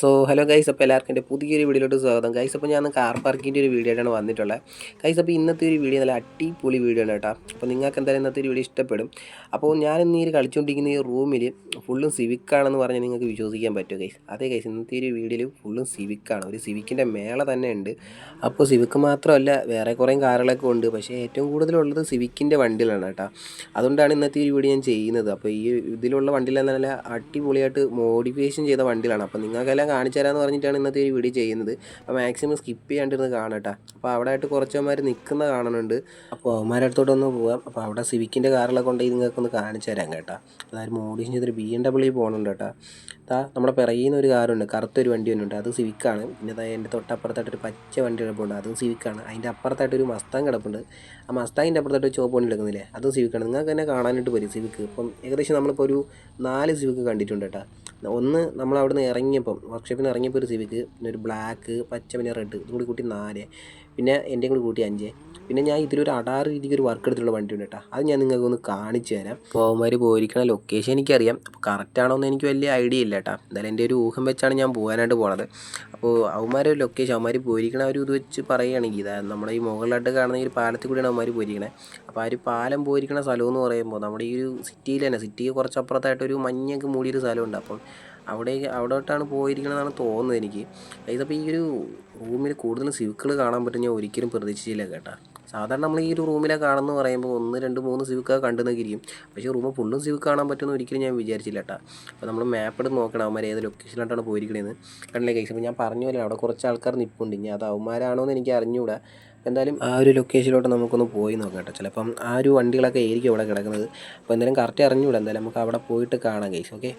So hello guys അപ്പോൾ എല്ലാവർക്കും എന്റെ പുതിയൊരു വീഡിയോയിലോട്ട് സ്വാഗതം. ഗൈസ് അപ്പോൾ ഞാൻ കാർ പാർക്കിന്റെ ഒരു വീഡിയോ ആയിട്ടാണ് വന്നിട്ടുള്ളത്. ഗൈസ് അപ്പോൾ ഇന്നത്തെ ഒരു വീഡിയോ നല്ല അടിപൊളി വീഡിയോ ആണ് കേട്ടോ. അപ്പോൾ നിങ്ങൾക്ക് എന്തായാലും ഇന്നത്തെ ഒരു വീഡിയോ ഇഷ്ടപ്പെടും. അപ്പോൾ ഞാൻ ഇന്ന് ഈ കളിച്ചുകൊണ്ടിരിക്കുന്ന ഈ റൂമിൽ ഫുള്ളും സിവിക്കാണെന്ന് പറഞ്ഞാൽ നിങ്ങൾക്ക് വിശ്വസിക്കാൻ പറ്റുമോ ഗൈസ് അതേ ഗൈസ് ഇന്നത്തെ ഒരു വീഡിയോയിൽ ഫുള്ളും സിവിക്കാണ് ഒരു സിവിക്കിന്റെ മേള തന്നെ ഉണ്ട്. അപ്പോൾ സിവിക്ക് മാത്രമല്ല വേറെ കുറേ കാറുകളൊക്കെ ഉണ്ട്. പക്ഷേ ഏറ്റവും കൂടുതലുള്ളത് സിവിക്കിന്റെ വണ്ടിയിലാണ് കേട്ടോ. അതുകൊണ്ടാണ് ഇന്നത്തെ ഒരു വീഡിയോ ഞാൻ ചെയ്യുന്നത്. അപ്പോൾ ഈ ഇതിലുള്ള വണ്ടിയിലെന്നല്ല നല്ല അടിപൊളിയായിട്ട് മോഡിഫിക്കേഷൻ ചെയ്ത വണ്ടിയിലാണ് അപ്പോൾ നിങ്ങൾക്കെല്ലാം കാണിച്ചു തരാമെന്ന് പറഞ്ഞിട്ടാണ് ഇന്നത്തെ ഒരു വീഡിയോ ചെയ്യുന്നത്. അപ്പോൾ മാക്സിമം സ്കിപ്പ് ചെയ്യാണ്ടിരുന്ന് കാണട്ടെ അപ്പോൾ അവിടെ ആയിട്ട് കുറച്ചവന്മാർ നിൽക്കുന്ന കാണുന്നുണ്ട് അപ്പോൾ അവന്മാരടുത്തോട്ട് അടുത്തോട്ടൊന്ന് പോകാം അപ്പോൾ അവിടെ സിവിക്കിന്റെ കാറിലൊക്കെ കൊണ്ടുപോയി നിങ്ങൾക്കൊന്ന് കാണിച്ചു തരാം കേട്ടോ. അതായത് മോഡി ചെയ്തൊരു ബി എം ഡബ്ല്യൂ പോകണുണ്ട് കേട്ടോ. താ നമ്മുടെ പിറകിൽ ഒരു കാറുണ്ട്. കറുത്തൊരു വണ്ടി ഒന്നുണ്ട് അത് സിവിക്കാണ്. പിന്നെ അതായത് എന്റെ തൊട്ടപ്പുറത്തായിട്ടൊരു പച്ച വണ്ടി കിടപ്പുണ്ട്. അതും സിവിക്കാണ്. അതിന്റെ അപ്പുറത്തായിട്ടൊരു മസ്താങ് കിടപ്പുണ്ട്. ആ മസ്താങ്ങിന്റെ അപ്പുറത്തായിട്ട് ഒരു ചുവപ്പ് വണ്ടി എടുക്കുന്നില്ലേ അതും സിവിക്കാണ്. നിങ്ങൾക്ക് തന്നെ കാണാനായിട്ട് വരും സിവിക്ക്. ഇപ്പം ഏകദേശം നമ്മളിപ്പോൾ ഒരു നാല് സിവിക്ക് കണ്ടിട്ടുണ്ട് കേട്ടോ. ഒന്ന് നമ്മൾ അവിടെ നിന്ന് ഇറങ്ങിയപ്പം വർക്ക്ഷോപ്പിൽ നിന്ന് ഇറങ്ങിയപ്പോൾ ഒരു സിവിക്ക് പിന്നെ ഒരു ബ്ലാക്ക് പച്ച പിന്നെ റെഡ് ഇതും കൂടി കൂട്ടി നാല്. പിന്നെ എന്റെ കൂടി കൂട്ടി അഞ്ച്. പിന്നെ ഞാൻ ഇതിലൊരു അടാറ് രീതിക്ക് ഒരു വർക്ക് എടുത്തിട്ടുള്ള വണ്ടി ഉണ്ട് കേട്ടോ അത് ഞാൻ നിങ്ങൾക്ക് ഒന്ന് കാണിച്ചു തരാം. അപ്പോൾ പോയിരിക്കണ ലൊക്കേഷൻ എനിക്കറിയാം. അപ്പോൾ കറക്റ്റ് ആണോ എന്ന് എനിക്ക് വലിയ ഐഡിയ ഇല്ല കേട്ടോ എന്തായാലും എന്റെ ഒരു ഊഹം വെച്ചാണ് ഞാൻ പോകാനായിട്ട് പോണത്. അപ്പോൾ അവന്മാർ ലൊക്കേഷൻ അവന്മാർ പോയിരിക്കണ ഒരു ഇത് വെച്ച് പറയുകയാണെങ്കിൽ ഇതാ നമ്മുടെ ഈ മുകളിലായിട്ട് കാണുന്ന ഈ ഒരു പാലത്തിൽ കൂടിയാണ് അവന്മാർ പോയിരിക്കണേ. അപ്പോൾ ആ ഒരു പാലം പോയിരിക്കണ സ്ഥലം എന്ന് പറയുമ്പോൾ നമ്മുടെ ഈ ഒരു സിറ്റിയിൽ തന്നെ സിറ്റിക്ക് കുറച്ച് അപ്പുറത്തായിട്ട് ഒരു മഞ്ഞൊക്കെ മൂടിയൊരു സ്ഥലമുണ്ട്. അപ്പം അവിടെ അവിടോട്ടാണ് പോയിരിക്കണമെന്നാണ് തോന്നുന്നത് എനിക്ക്. ഇതപ്പോൾ ഈ ഒരു റൂമിൽ കൂടുതൽ സിവിക്കുകൾ കാണാൻ പറ്റും ഞാൻ ഒരിക്കലും പ്രതീക്ഷിച്ചില്ല കേട്ടാ. സാധാരണ നമ്മൾ ഈ ഒരു റൂമിലെ കാണുമെന്ന് പറയുമ്പോൾ ഒന്ന് രണ്ട് മൂന്ന് സിവിക്ക കണ്ടെന്നൊക്കെ ഇരിക്കും പക്ഷേ റൂമ് ഫുള്ളും സിവിക്ക് കാണാൻ പറ്റുമെന്ന് ഒരിക്കലും ഞാൻ വിചാരിച്ചില്ല കേട്ടാ. അപ്പോൾ നമ്മൾ മാപ്പ് എടുത്ത് നോക്കണം അവന്മാർ ഏത് ലൊക്കേഷനിലോട്ടാണ് പോയിരിക്കണേന്ന്. കണ്ടില്ലേ കഴിച്ചു അപ്പോൾ ഞാൻ പറഞ്ഞു പോലെ അവിടെ കുറച്ച് ആൾക്കാർ നിൽപ്പുണ്ട് ഇനി അത് അവന്മാരാണോ എന്ന് എനിക്ക് അറിഞ്ഞുകൂടാ എന്തായാലും ആ ഒരു ലൊക്കേഷനിലോട്ട് നമുക്കൊന്ന് പോയി നോക്കാം കേട്ടോ. ചിലപ്പം ആ ഒരു വണ്ടികളൊക്കെ ആയിരിക്കും അവിടെ കിടക്കുന്നത്. അപ്പോൾ എന്തായാലും കറക്റ്റ് അറിഞ്ഞുകൂടാ എന്തായാലും നമുക്ക് അവിടെ പോയിട്ട് കാണാം ഗൈസ് ഓക്കെ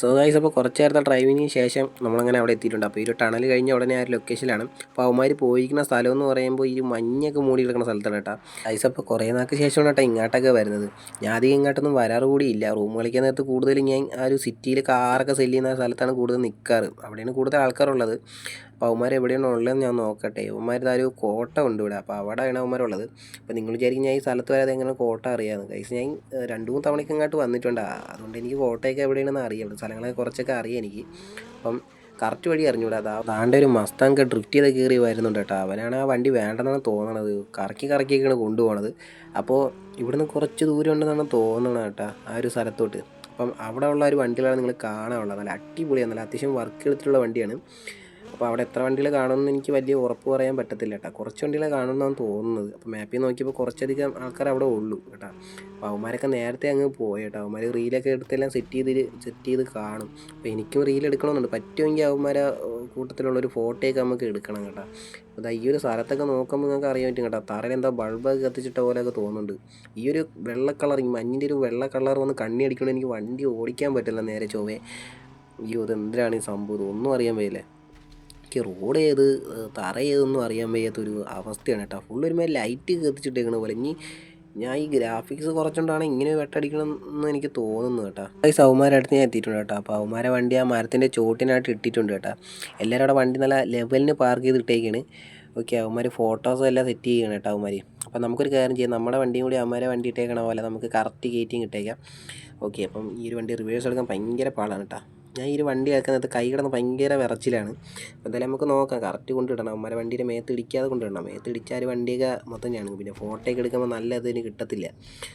സോ ഗൈസ് അപ്പോൾ കുറച്ച് നേരത്തെ ഡ്രൈവിങ്ങിന് ശേഷം നമ്മളങ്ങനെ അവിടെ എത്തിയിട്ടുണ്ട്. അപ്പോൾ ഈ ഒരു ടണൽ കഴിഞ്ഞ ഉടനെ ആ ഒരു ലൊക്കേഷനിലാണ് അപ്പോൾ അവന്മാർ പോയിരിക്കുന്ന സ്ഥലം എന്ന് പറയുമ്പോൾ ഈ മഞ്ഞൊക്കെ മൂടി കിടക്കുന്ന സ്ഥലത്താണ് കേട്ടോ. ഗൈസ് അപ്പോൾ കുറേ നാൾക്ക് ശേഷമാണ് കേട്ടോ ഇങ്ങോട്ടൊക്കെ വരുന്നത്. ഞാൻ അധികം ഇങ്ങോട്ടൊന്നും വരാറ് കൂടിയില്ല റൂം കളിക്കാൻ നേരത്ത് കൂടുതലും ഞാൻ ആ ഒരു സിറ്റിയിൽ കാറൊക്കെ സെല്ല് ചെയ്യുന്ന സ്ഥലത്താണ് കൂടുതൽ നിൽക്കാറ് അവിടെയാണ് കൂടുതൽ ആൾക്കാരുള്ളത്. അപ്പോൾ അവന്മാർ എവിടെയാണ് ഉള്ളതെന്ന് ഞാൻ നോക്കട്ടെ. അവന്മാർ ഒരു കോട്ട ഉണ്ട് ഇവിടെ. അപ്പോൾ അവിടെയാണ് അവന്മാരുള്ളത് അപ്പോൾ നിങ്ങൾ വിചാരിക്കും ഞാൻ ഈ സ്ഥലത്ത് വരാതെ എങ്ങനെ കോട്ട അറിയാമെന്ന് കൈസ് ഞാൻ രണ്ട് മൂന്ന് തവണയ്ക്ക് ഇങ്ങോട്ട് വന്നിട്ടുണ്ട്. അതുകൊണ്ട് എനിക്ക് കോട്ടയൊക്കെ എവിടെയാണെന്ന് അറിയാം ഇവിടെ സ്ഥലങ്ങളൊക്കെ കുറച്ചൊക്കെ അറിയാം എനിക്ക്. അപ്പം കറക്റ്റ് വഴി അറിഞ്ഞൂടാ. അതാ താണ്ട ഒരു മസ്താങ്ക ഡ്രിഫ്റ്റ് ചെയ്ത് കയറി വരുന്നുണ്ട് കേട്ടോ. അവനാണ് ആ വണ്ടി വേണ്ടെന്നാണ് തോന്നണത്. കറക്കി കറക്കിയൊക്കെയാണ് കൊണ്ടുപോകണത് അപ്പോൾ ഇവിടുന്ന് കുറച്ച് ദൂരം ഉണ്ടെന്നാണ് തോന്നണത് കേട്ടോ ആ ഒരു സ്ഥലത്തോട്ട്. അപ്പം അവിടെ ഉള്ള ഒരു വണ്ടികളാണ് നിങ്ങൾ കാണാനുള്ളത്. നല്ല അടിപൊളിയാണ്. നല്ല അത്യാവശ്യം വർക്ക് എടുത്തിട്ടുള്ള വണ്ടിയാണ്. അപ്പോൾ അവിടെ എത്ര വണ്ടികൾ കാണുമെന്ന് എനിക്ക് വലിയ ഉറപ്പ് പറയാൻ പറ്റത്തില്ല കേട്ടോ. കുറച്ച് വണ്ടികളെ കാണുമെന്നാണ് തോന്നുന്നത്. അപ്പോൾ മാപ്പിൽ നോക്കിയപ്പോൾ കുറച്ചധികം ആൾക്കാർ അവിടെ ഉള്ളൂ കേട്ടോ. അപ്പോൾ അവന്മാരൊക്കെ നേരത്തെ അങ്ങ് പോയി കേട്ടോ. അവന്മാർ റീലൊക്കെ എടുത്തെല്ലാം സെറ്റ് ചെയ്ത് സെറ്റ് ചെയ്ത് കാണും. അപ്പോൾ എനിക്കും റീൽ എടുക്കണമെന്നുണ്ട്. പറ്റുമെങ്കിൽ അവന്മാരെ കൂട്ടത്തിലുള്ളൊരു ഫോട്ടോയൊക്കെ നമുക്ക് എടുക്കണം കേട്ടോ. അപ്പോൾ ഈ ഒരു സ്ഥലത്തൊക്കെ നോക്കുമ്പോൾ നിങ്ങൾക്ക് അറിയാൻ പറ്റും കേട്ടോ. തറയിൽ എന്താ ബൾബ് കത്തിച്ചിട്ട പോലെയൊക്കെ തോന്നുന്നുണ്ട്. ഈ ഒരു വെള്ള കളർ ഈ മഞ്ഞിന്റെ ഒരു വെള്ള കളർ വന്ന് കണ്ണി അടിക്കണമെങ്കിൽ എനിക്ക് വണ്ടി ഓടിക്കാൻ പറ്റില്ല നേരെ ചൊവ്വേ. അയ്യോ ഇത് എന്തിനാണ് ഈ സംഭവം? ഒന്നും അറിയാൻ വയ്യല്ലേ. എനിക്ക് റോഡ് ഏത് തറ ഏതൊന്നും അറിയാൻ വയ്യാത്തൊരു അവസ്ഥയാണ് കേട്ടോ. ഫുൾ ഒരുമേ ലൈറ്റ് കത്തിച്ചിട്ടേക്കണ പോലെ. ഇനി ഞാൻ ഈ ഗ്രാഫിക്സ് കുറച്ചുകൊണ്ടാണ് ഇങ്ങനെ വെട്ടടിക്കണം എന്ന് എനിക്ക് തോന്നുന്നു കേട്ടോ. ഈ സൗമാരുടെ അടുത്ത് ഞാൻ എത്തിയിട്ടുണ്ട് കേട്ടോ. അപ്പോൾ അവന്മാരെ വണ്ടി ആ മരത്തിന്റെ ചോട്ടിനായിട്ട് ഇട്ടിട്ടുണ്ട് കേട്ടോ. എല്ലാവരും അവിടെ വണ്ടി നല്ല ലെവലിന് പാർക്ക് ചെയ്ത് ഇട്ടേക്കാണ് ഓക്കെ അവന്മാർ ഫോട്ടോസും എല്ലാം സെറ്റ് ചെയ്യണം കേട്ടോ അവന്മാർ അപ്പോൾ നമുക്കൊരു കാര്യം ചെയ്യാം. നമ്മുടെ വണ്ടിയും കൂടി അവന്മാരെ വണ്ടി ഇട്ടേക്കണ പോലെ നമുക്ക് കറക്റ്റ് കയറ്റിയും ഇട്ടേക്കാം ഓക്കെ അപ്പം ഈ ഒരു വണ്ടി റിവേഴ്സ് എടുക്കാൻ ഭയങ്കര പാടാണ് കേട്ടോ. ഞാൻ ഈ ഒരു വണ്ടി ആക്കുന്നത് കൈ കിടന്ന് ഭയങ്കര വിറച്ചിലാണ്. എന്തായാലും നമുക്ക് നോക്കാം. കറക്റ്റ് കൊണ്ടിടണം അമ്മരെ വണ്ടിയുടെ മേത്ത് ഇടിക്കാതെ കൊണ്ടിടണം മേത്ത് ഇടിച്ചാൽ വണ്ടിയൊക്കെ മൊത്തം ഞാൻ പിന്നെ ഫോട്ടോയൊക്കെ എടുക്കുമ്പോൾ നല്ല ഇതിന് കിട്ടത്തില്ല.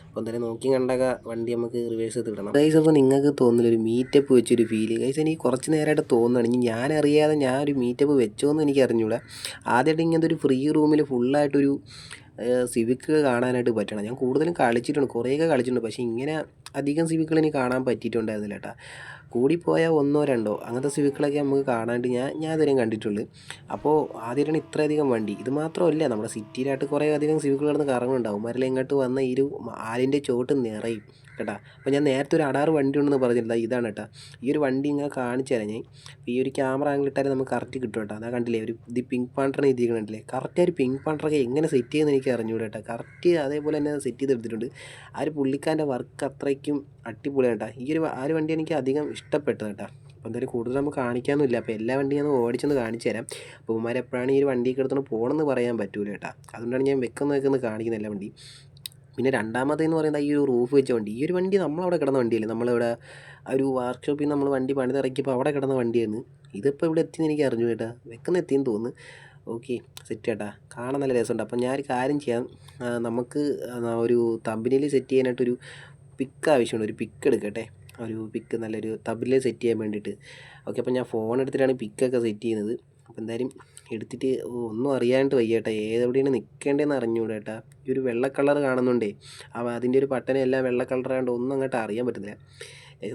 അപ്പോൾ എന്തായാലും നോക്കി കണ്ടൊക്കെ വണ്ടി നമുക്ക് റിവേഴ്സ് ചെയ്ത് ഇടണം. ഗൈസ് അപ്പോൾ നിങ്ങൾക്ക് തോന്നുന്നില്ല ഒരു മീറ്റപ്പ് വെച്ചൊരു ഫീൽ ഗൈസ് എനിക്ക് കുറച്ച് നേരമായിട്ട് തോന്നുകയാണ് ഇനി ഞാൻ അറിയാതെ ഞാൻ ഒരു മീറ്റപ്പ് വെച്ചോന്ന് എനിക്ക് അറിഞ്ഞൂടാ. ആദ്യമായിട്ട് ഇങ്ങനത്തെ ഒരു ഫ്രീ റൂമിൽ ഫുള്ളായിട്ടൊരു സിവിക്ക് കാണാനായിട്ട് പറ്റണം. ഞാൻ കൂടുതലും കളിച്ചിട്ടുണ്ട്. കുറേയൊക്കെ കളിച്ചിട്ടുണ്ട്. പക്ഷേ ഇങ്ങനെ അധികം സിവിക്കുകൾ ഇനി കാണാൻ പറ്റിയിട്ടുണ്ടായിരുന്നില്ല കേട്ടോ കൂടിപ്പോയാൽ ഒന്നോ രണ്ടോ അങ്ങനത്തെ സിവിക്കുകളൊക്കെ നമുക്ക് കാണാണ്ട് ഞാൻ ഞാൻ ഇതുവരെയും കണ്ടിട്ടുള്ളൂ. അപ്പോൾ ആദ്യമായിട്ടാണ് ഇത്രയധികം വണ്ടി. ഇത് മാത്രമല്ല നമ്മുടെ സിറ്റിയിലായിട്ട് കുറേ അധികം സിവിക്കുകൾ കിടന്ന് കറങ്ങുന്നുണ്ടാവും. മരല ഇങ്ങോട്ട് വന്ന ഈ ഒരു ആലിന്റെ ചോട്ട് നിറയും. കേട്ടോ. അപ്പോൾ ഞാൻ നേരത്തെ ഒരു അടാറ് വണ്ടി ഉണ്ടെന്ന് പറഞ്ഞില്ല ഇതാണ് കേട്ടോ. ഈ ഒരു വണ്ടി ഇങ്ങനെ കാണിച്ചു തരാം ഞാൻ. ഈ ഒരു ക്യാമറ ആംഗിൾ ഇട്ടാലും നമുക്ക് കറക്റ്റ് കിട്ടും കേട്ടോ. അതാ കണ്ടില്ലേ ഒരു ഇത് പിങ്ക് പാണ്ടർ എഴുതിയത് കണ്ടില്ലേ? കറക്റ്റ് ഒരു പിങ്ക് പാണ്ടറൊക്കെ എങ്ങനെ സെറ്റ് ചെയ്യുമെന്ന് എനിക്ക് അറിഞ്ഞൂടെ കേട്ടോ. കറക്റ്റ് അതേപോലെ തന്നെ സെറ്റ് ചെയ്തെടുത്തിട്ടുണ്ട് ആ ഒരു പുള്ളിക്കാരന്റെ വർക്ക് അത്രയ്ക്കും അടിപൊളിയാണ് കേട്ടോ. ഈ ഒരു ആ ഒരു വണ്ടി എനിക്ക് അധികം ഇഷ്ടപ്പെട്ടത് കേട്ടോ. അപ്പോൾ എന്തായാലും കൂടുതൽ നമുക്ക് കാണിക്കാനൊന്നുമില്ല. അപ്പോൾ എല്ലാ വണ്ടിയും ഞാൻ ഓടിച്ചൊന്ന് കാണിച്ചു തരാം. അപ്പോൾ ഉമാരെപ്പോഴാണ് ഈ ഒരു വണ്ടിയൊക്കെ എടുത്തുകൊണ്ട് പോകണമെന്ന് പറയാൻ പറ്റൂല കേട്ടോ. അതുകൊണ്ടാണ് ഞാൻ വെക്കുന്ന വെക്കുന്ന കാണിക്കുന്നത് എല്ലാ വണ്ടി പിന്നെ രണ്ടാമതെന്ന് പറയുന്നത് ഈ ഒരു റൂഫ് വെച്ച വണ്ടി. ഈ ഒരു വണ്ടി നമ്മളവിടെ കിടന്ന വണ്ടിയല്ലേ? നമ്മളിവിടെ ഒരു വർക്ക്ഷോപ്പിൽ നിന്ന് നമ്മൾ വണ്ടി പണിതിറക്കിയപ്പോൾ അവിടെ കിടന്ന വണ്ടിയാണ് ഇതിപ്പോൾ ഇവിടെ എത്തിയെന്ന് എനിക്ക് അറിഞ്ഞു കേട്ടാ. വെക്കുന്ന എത്തിയെന്ന് തോന്നുന്നു. ഓക്കെ സെറ്റ് ചേട്ടാ കാണാൻ നല്ല രസമുണ്ട്. അപ്പം ഞാനൊരു കാര്യം ചെയ്യാം. നമുക്ക് ഒരു തമ്പിനിൽ സെറ്റ് ചെയ്യാനായിട്ടൊരു പിക്ക് ആവശ്യമുണ്ട്. ഒരു പിക്ക് എടുക്കട്ടെ? ഒരു പിക്ക് നല്ലൊരു തബിലിൽ സെറ്റ് ചെയ്യാൻ വേണ്ടിയിട്ട്. ഓക്കെ അപ്പം ഞാൻ ഫോൺ എടുത്തിട്ടാണ് പിക്കൊക്കെ സെറ്റ് ചെയ്യുന്നത്. അപ്പോൾ എന്തായാലും എടുത്തിട്ട് ഒന്നും അറിയാണ്ട് വയ്യേട്ടാ. ഏതെവിടെയാണ് നിൽക്കേണ്ടതെന്ന് അറിഞ്ഞൂടാ ഏട്ടാ ഈ ഒരു വെള്ള കളർ കാണുന്നുണ്ടേ അപ്പോൾ അതിന്റെ ഒരു പട്ടണം എല്ലാം വെള്ള കളറായതുകൊണ്ട് ഒന്നും അങ്ങോട്ട് അറിയാൻ പറ്റുന്നില്ല.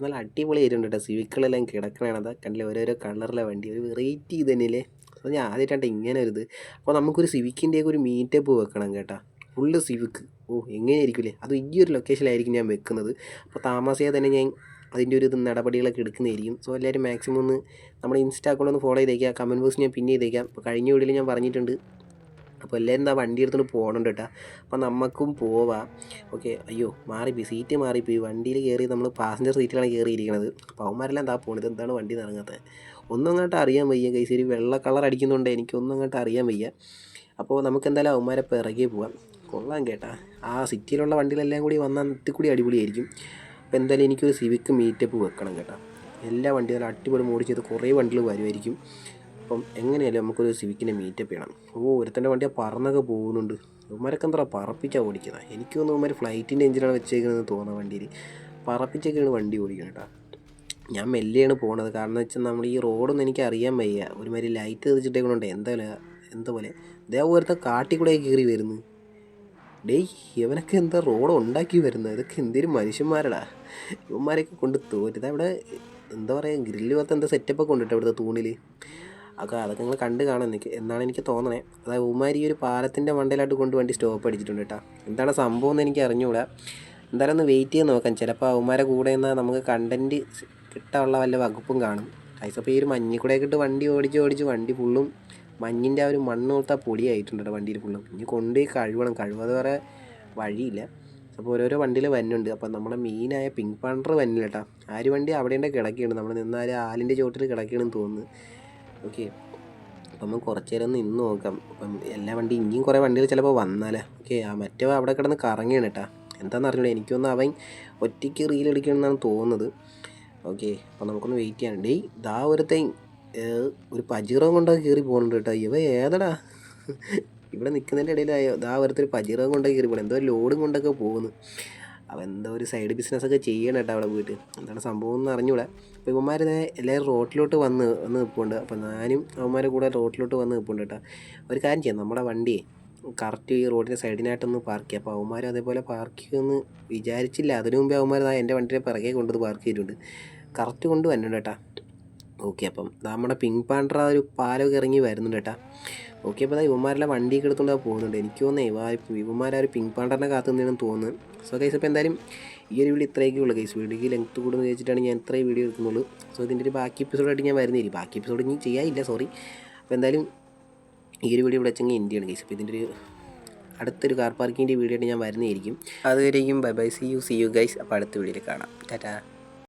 നല്ല അടിപൊളി ആയിട്ടുണ്ട് കേട്ടോ സിവിക്കുകളെല്ലാം കിടക്കണത് കണ്ടില്ലേ ഓരോരോ കളറിലെ വണ്ടി. ഒരു വെറൈറ്റി ഇത് തന്നെയല്ലേ. അപ്പോൾ ഞാൻ ആദ്യമായിട്ടാണ് ഇങ്ങനെ ഒരു ഇത്. അപ്പോൾ നമുക്കൊരു സിവിക്കിന്റെയൊക്കെ ഒരു മീറ്റപ്പ് വെക്കണം കേട്ടോ. Full Civic. ഓ എങ്ങനെയായിരിക്കില്ലേ അത് ഈ ഒരു ലൊക്കേഷനിലായിരിക്കും ഞാൻ വെക്കുന്നത്. അപ്പോൾ താമസിയാതെ തന്നെ ഞാൻ അതിന്റെ ഒരു ഇത് നടപടികളൊക്കെ എടുക്കുന്നതായിരിക്കും. സോ എല്ലാവരും മാക്സിമം ഒന്ന് നമ്മുടെ ഇൻസ്റ്റാ അക്കൗണ്ട് ഒന്ന് ഫോളോ ചെയ്തേക്കാം. കമന്റ് ബോക്സ് ഞാൻ പിന്നെ ചെയ്തേക്കാം. അപ്പോൾ കഴിഞ്ഞ വീഡിയോയിൽ ഞാൻ പറഞ്ഞിട്ടുണ്ട്. അപ്പോൾ എല്ലാവരും എന്താ വണ്ടി എടുത്തുകൊണ്ട് പോകണുണ്ട് കേട്ടോ അപ്പോൾ നമുക്കും പോവാം. ഓക്കെ അയ്യോ മാറിപ്പോയി. സീറ്റ് മാറിപ്പോയി. വണ്ടിയിൽ കയറി നമ്മൾ പാസഞ്ചർ സീറ്റിലാണ് കയറിയിരിക്കുന്നത് അപ്പോൾ അവന്മാരെല്ലാം എന്താ പോകണത് എന്താണ് വണ്ടി നിറങ്ങാത്ത ഒന്നും അങ്ങോട്ട് അറിയാൻ വയ്യ കൈസ് ഒരു വെള്ള കളർ അടിക്കുന്നുണ്ട് എനിക്കൊന്നും അങ്ങോട്ട് അറിയാൻ വയ്യ. അപ്പോൾ നമുക്ക് എന്തായാലും അവന്മാരെ പിറകെ പോവാം. കൊള്ളാം കേട്ടാ. ആ സിറ്റിയിലുള്ള വണ്ടികളെല്ലാം കൂടി വന്നാൽ കൂടി അടിപൊളിയായിരിക്കും. അപ്പോൾ എന്തായാലും എനിക്കൊരു സിവിക്ക് മീറ്റപ്പ് വെക്കണം കേട്ടോ. എല്ലാ വണ്ടികളും അടിപൊളി മോടി ചെയ്ത് കുറേ വണ്ടികൾ വരുമായിരിക്കും. അപ്പം എങ്ങനെയല്ലേ നമുക്കൊരു സിവിക്കിന്റെ മീറ്റപ്പ് ചെയ്യണം. ഓ ഒരുത്തന്റെ വണ്ടി പറന്നൊക്കെ പോകുന്നുണ്ട്. ഇവന്മാരൊക്കെ എന്താ പറപ്പിച്ചാണ് ഓടിക്കുന്നത് എനിക്ക് തോന്നുന്നു ഇവന്മാർ ഫ്ലൈറ്റിന്റെ എഞ്ചിനാണ് വെച്ചേക്കുന്നതെന്ന് തോന്നുന്ന വണ്ടിയിൽ പറപ്പിച്ചൊക്കെയാണ് വണ്ടി ഓടിക്കുന്നത് കേട്ടോ. ഞാൻ മെല്ലെയാണ് പോകുന്നത് കാരണം വെച്ചാൽ നമ്മൾ ഈ റോഡൊന്നും എനിക്ക് അറിയാൻ വയ്യ. ഒരുമാതിരി ലൈറ്റ് തെറിച്ചിട്ടേക്കൊണ്ടുണ്ട് എന്താ എന്താ പോലെ ഇതേ കൂടെ കയറി വരുന്നു ഡേയ് ഇവനൊക്കെ എന്താ റോഡ് ഉണ്ടാക്കി വരുന്നത്? ഇതൊക്കെ എന്തൊരു മനുഷ്യന്മാരടാ. ഇവന്മാരെയൊക്കെ കൊണ്ട് തോറ്റതാ അവിടെ എന്താ പറയുക ഗ്രില്ല് പോലത്തെ എന്താ സെറ്റപ്പൊക്കെ കൊണ്ടിട്ട് ഇവിടുത്തെ തൂണിൽ ഒക്കെ അതൊക്കെ നിങ്ങൾ കണ്ട് കാണാൻ എനിക്ക് എന്നാണ് എനിക്ക് തോന്നണേ. അതായത് ഉമാരി ഈ ഒരു പാലത്തിന്റെ മണ്ടയിലായിട്ട് കൊണ്ട് വണ്ടി സ്റ്റോപ്പ് അടിച്ചിട്ടുണ്ട് കേട്ടോ. എന്താണ് സംഭവം എന്ന് എനിക്ക് അറിഞ്ഞുകൂടാ എന്തായാലും ഒന്ന് വെയിറ്റ് ചെയ്ത് നോക്കാം. ചിലപ്പോൾ അവന്മാരെ കൂടെ നിന്നാൽ നമുക്ക് കണ്ടന്റ് കിട്ടാനുള്ള വല്ല വകുപ്പും കാണും. ഐസപ്പോൾ ഈ ഒരു മഞ്ഞിൽ കൂടെയൊക്കെ ഇട്ട് വണ്ടി ഓടിച്ച് ഓടിച്ച് വണ്ടി ഫുള്ളും മഞ്ഞിന്റെ ആ ഒരു മണ്ണ് കൊടുത്താൽ പൊടിയായിട്ടുണ്ട് വണ്ടിയിൽ ഫുള്ളും ഇനി കൊണ്ടുപോയി കഴുകണം കഴുകാതെ വേറെ വഴിയില്ല. അപ്പോൾ ഓരോരോ വണ്ടിയിൽ വന്നുണ്ട് അപ്പോൾ നമ്മുടെ മെയിനായ പിങ്ക് പാണ്ടർ വന്നില്ല കേട്ടോ. ആ ഒരു വണ്ടി അവിടെ കിടക്കുകയാണ് നമ്മൾ നിന്നാൽ ആലിന്റെ ചോട്ടിൽ കിടക്കുകയാണെന്ന് തോന്നുന്നു. ഓക്കെ അപ്പം നമുക്ക് കുറച്ച് നേരം ഒന്ന് ഇന്ന് നോക്കാം. അപ്പം എല്ലാ വണ്ടി ഇനിയും കുറേ വണ്ടികൾ ചിലപ്പോൾ വന്നാലേ. ഓക്കെ ആ മറ്റേ അവിടെ കിടന്ന് കറങ്ങിയാണ് കേട്ടാ. എന്താണെന്ന് അറിഞ്ഞൂടെ? എനിക്കൊന്ന് അവൻ ഒറ്റയ്ക്ക് റീൽ എടുക്കണമെന്നാണ് തോന്നുന്നത്. ഓക്കെ അപ്പോൾ നമുക്കൊന്ന് വെയിറ്റ് ചെയ്യാൻ ഡേയ് ദാ ഒരു ഏഹ്, ഒരു പജീറം കൊണ്ടൊക്കെ കയറി പോകുന്നുണ്ട് കേട്ടോ ഇവ ഏതടാ? ഇവിടെ നിൽക്കുന്നതിന്റെ ഇടയിൽ ഇതാ ഒരുത്തൊരു പജീറം കൊണ്ടൊക്കെ കയറി പോകണം എന്തോ ലോഡും കൊണ്ടൊക്കെ പോകുന്നു അപ്പോൾ എന്തോ ഒരു സൈഡ് ബിസിനസ്സൊക്കെ ചെയ്യണം കേട്ടോ അവിടെ പോയിട്ട്. എന്താണ് സംഭവം എന്ന് അറിഞ്ഞൂടാ. അപ്പോൾ ഇവന്മാർ എല്ലാവരും റോട്ടിലോട്ട് വന്ന് വന്ന് നിൽപ്പുണ്ട് അപ്പോൾ ഞാനും അവന്മാരെ കൂടെ റോട്ടിലോട്ട് വന്ന് നിൽപ്പുണ്ട് കേട്ടോ ഒരു കാര്യം ചെയ്യാം. നമ്മുടെ വണ്ടിയെ കറക്റ്റ് ഈ റോഡിന്റെ സൈഡിനായിട്ടൊന്ന് പാർക്ക് ചെയ്യാം. അപ്പോൾ അവന്മാർ അതേപോലെ പാർക്ക് ചെയ്യുമെന്ന് വിചാരിച്ചില്ല. അതിനു മുമ്പേ അവന്മാർ എന്റെ വണ്ടിയുടെ പിറകെ കൊണ്ടുവന്ന് പാർക്ക് ചെയ്തിട്ടുണ്ട്. കറക്റ്റ് കൊണ്ട് വന്നിട്ടുണ്ട് കേട്ടാ ഓക്കെ അപ്പം നമ്മുടെ പിങ്ക് ആ ഒരു പാലൊക്കെ ഇറങ്ങി വരുന്നുണ്ട് കേട്ടാ. ഓക്കെ അപ്പോൾ അതാ ഇവന്മാരെല്ലാം വണ്ടിയൊക്കെ എടുത്തുകൊണ്ട് പോകുന്നുണ്ട്. എനിക്ക് തോന്നുന്നേ ഇവ ഇവന്മാർ ആ ഒരു പിങ്ക് പാണ്ടറിനെ കാത്തു നിന്നാണ് തോന്നുന്നത് സോ കൈസ് അപ്പോൾ എന്തായാലും ഈ ഒരു വീഡിയോ ഇത്രയൊക്കെ ഉള്ളൂ കൈസ് വീഡിയോക്ക് ലെങ്ത് കൂടുന്നു വെച്ചിട്ടാണ് ഞാൻ ഇത്രയും വീഡിയോ എടുക്കുന്നുള്ളൂ. സോ ഇതിന്റെ ഒരു ബാക്കി എപ്പിസോഡായിട്ട് ഞാൻ വരുന്നില്ല ബാക്കി എപ്പിസോഡ് ഇനി ചെയ്യാനില്ല സോറി അപ്പോൾ എന്തായാലും ഈ ഒരു വീഡിയോ ഇവിടെ വെച്ചെങ്കിൽ ഇന്ത്യയാണ് കൈസ് അപ്പോൾ ഇതിന്റെ ഒരു അടുത്തൊരു കാർ പാർക്കിങ്ങിന്റെ വീഡിയോ ആയിട്ട് ഞാൻ വരുന്നതായിരിക്കും. അതുവരെയും bye bye see you see you guys അപ്പോൾ അടുത്ത വീഡിയോയിൽ കാണാം. ടാറ്റാ.